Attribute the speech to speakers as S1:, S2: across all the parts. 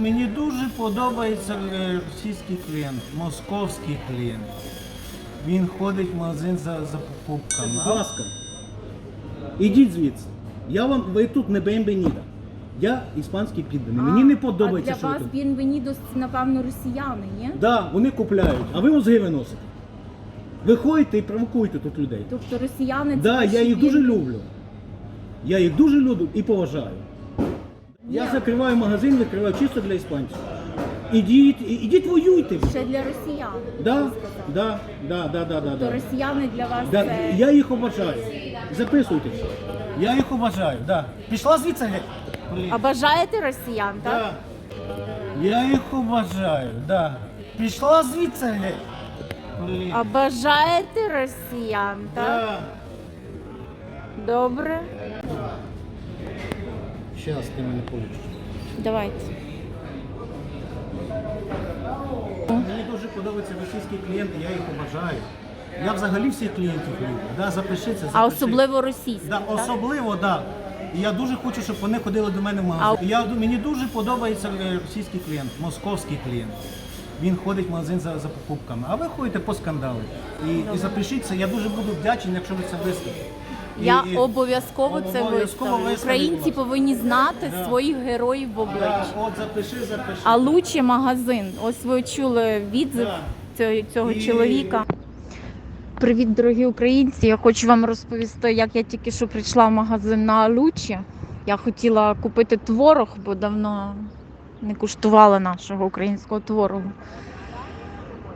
S1: Мені дуже подобається е, російський клієнт, московський клієнт. Він ходить в магазин за, за покупками.
S2: Будь ласка, ідіть звідси. Я вам, ви тут не бенбеніда. Я іспанський підданий. Мені не подобається,
S3: а
S2: що
S3: для
S2: ви
S3: вас
S2: тут.
S3: Бінвенідос, напевно, росіяни, ні?
S2: Да, вони купляють, а ви мозги виносите. Ви ходите і провокуєте тут людей.
S3: Тобто росіяни це
S2: Да,
S3: ваші
S2: я їх дуже
S3: бін-
S2: люблю. Я їх дуже люблю і поважаю. Я закриваю магазин, викриваю чисто для іспанців. Ідіть, і- ідіть воюйте.
S3: ще для росіян.
S2: Да, да, да, да, да, да,
S3: Тобто
S2: да.
S3: росіяни для вас
S2: Да,
S3: це
S2: я їх обожаю. Записуйтесь.
S1: Я їх обожаю, да. Пішла звідси геть. Блін.
S3: А бажаєте росіян, так?
S1: Да. Я їх обожаю, да. Пішла звідси геть. Блін.
S3: А бажаєте росіян, так?
S1: Да.
S3: Добре.
S2: Зараз ти мене получиш.
S3: Давайте.
S1: Мені дуже подобаються російські клієнти, я їх обожаю. Я взагалі всіх клієнтів люблю. Да, запишіться, запиши.
S3: А особливо російські.
S1: Да,
S3: так?
S1: особливо, да. І я дуже хочу, щоб вони ходили до мене в магазин. Я, мені дуже подобається е, російський клієнт, московський клієнт. Він ходить в магазин за, за покупками. А ви ходите по скандали. І, і запишіться, я дуже буду вдячний, якщо ви це виставите.
S3: Я
S1: і-
S3: обов'язково це
S1: Обов'язково
S3: виставлю. Українці повинні знати
S1: Да.
S3: своїх героїв в
S1: Да,
S3: обличчя.
S1: от запиши, запиши.
S3: А Лучі магазин. Ось ви чули відзив
S1: Да.
S3: цього, цього
S1: І-
S3: чоловіка. Привіт, дорогі українці! Я хочу вам розповісти, як я тільки що прийшла в магазин на Лучі. Я хотіла купити творог, бо давно не куштувала нашого українського творогу.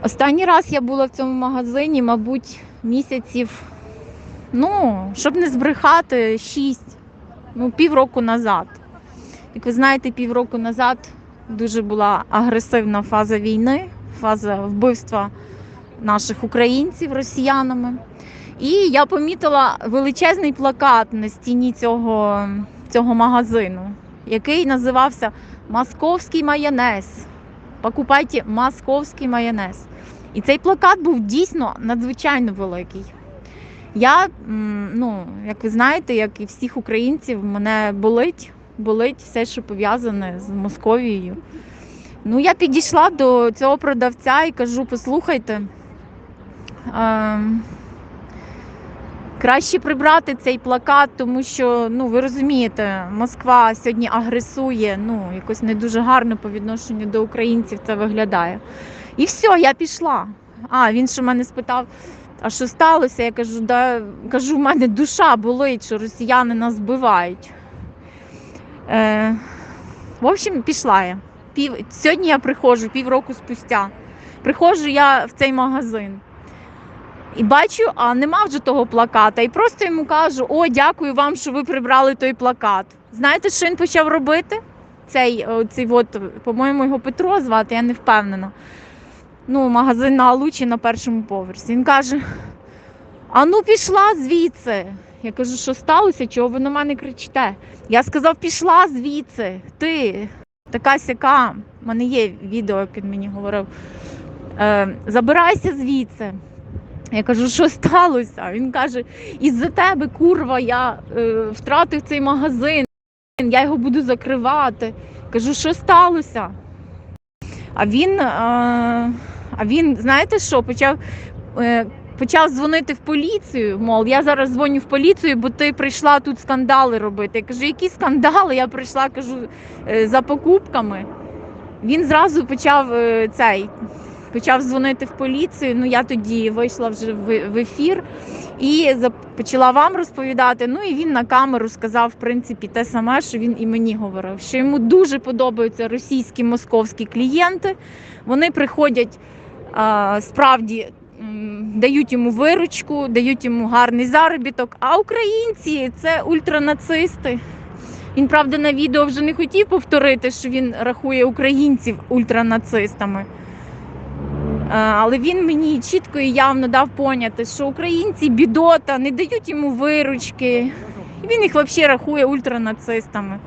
S3: Останній раз я була в цьому магазині, мабуть, місяців, ну, щоб не збрехати, шість, ну, півроку назад. Як ви знаєте, півроку назад дуже була агресивна фаза війни, фаза вбивства наших українців росіянами. І я помітила величезний плакат на стіні цього, цього магазину, який називався Московський майонез. Покупайте московський майонез. І цей плакат був дійсно надзвичайно великий. Я, ну, як ви знаєте, як і всіх українців, мене болить, болить все, що пов'язане з Московією. Ну, я підійшла до цього продавця і кажу: послухайте, ем, краще прибрати цей плакат, тому що, ну, ви розумієте, Москва сьогодні агресує, ну, якось не дуже гарно по відношенню до українців це виглядає. І все, я пішла. А, він ще мене спитав, а що сталося? Я кажу, да, кажу, в мене душа болить, що росіяни нас вбивають. Е, в общем, пішла я. Пів... Сьогодні я приходжу півроку спустя. Приходжу я в цей магазин. І бачу, а нема вже того плаката. І просто йому кажу: о, дякую вам, що ви прибрали той плакат. Знаєте, що він почав робити? Цей, цей от, по-моєму, його Петро звати, я не впевнена. Ну, магазин на Алучі на першому поверсі. Він каже: А ну пішла звідси. Я кажу, що сталося? Чого ви на мене кричите? Я сказав, пішла звідси. Ти така сяка. У мене є відео, як він мені говорив. Е, Забирайся звідси. Я кажу, що сталося? Він каже: із-за тебе, курва, я е, втратив цей магазин, я його буду закривати. Кажу, що сталося? А він, е, а він, знаєте що, почав, е, почав дзвонити в поліцію. Мов, я зараз дзвоню в поліцію, бо ти прийшла тут скандали робити. Я кажу, які скандали? Я прийшла, кажу, е, за покупками. Він зразу почав цей. Почав дзвонити в поліцію. Ну я тоді вийшла вже в, ефір і почала вам розповідати. Ну і він на камеру сказав, в принципі, те саме, що він і мені говорив, що йому дуже подобаються російські московські клієнти. Вони приходять справді. Дають йому виручку, дають йому гарний заробіток. А українці це ультранацисти. Він, правда, на відео вже не хотів повторити, що він рахує українців ультранацистами. Е, Але він мені чітко і явно дав поняти, що українці бідота, не дають йому виручки. Він їх взагалі рахує ультранацистами.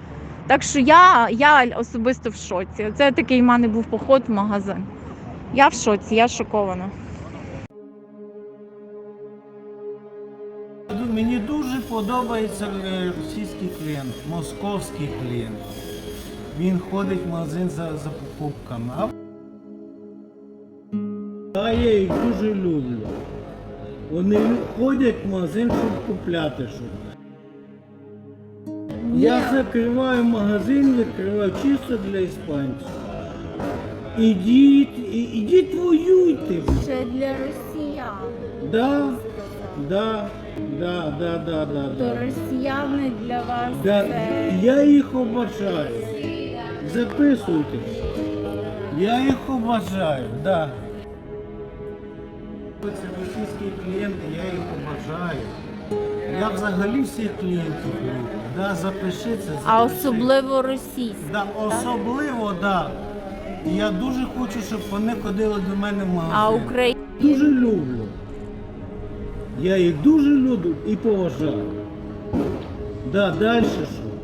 S3: Так що я, я особисто в шоці. Це такий в мене був поход в магазин. Я в шоці, я шокована.
S1: Мені дуже подобається е, російський клієнт, московський клієнт.
S4: Він ходить в магазин за, за покупками. А
S1: я їх дуже люблю. Вони ходять в магазин, щоб купляти щось. Я закриваю магазин, відкриваю чисто для іспанців. Ідіть, і- ідіть воюйте.
S3: Ще для росіян.
S1: Да, да, да, да, да, да,
S3: То
S1: да.
S3: росіяни для вас
S1: Да,
S3: це
S1: я їх обожаю. Записуйте.
S4: я їх обожаю, да. Це російські клієнти, я їх обожаю. Я взагалі всіх клієнтів люблю. Да, запиши це.
S3: а особливо російські.
S4: Да, особливо, да. Я дуже хочу, щоб вони ходили до мене в магазин.
S3: А Україна
S1: Дуже люблю. Я їх дуже люблю і поважаю. Да, далі що?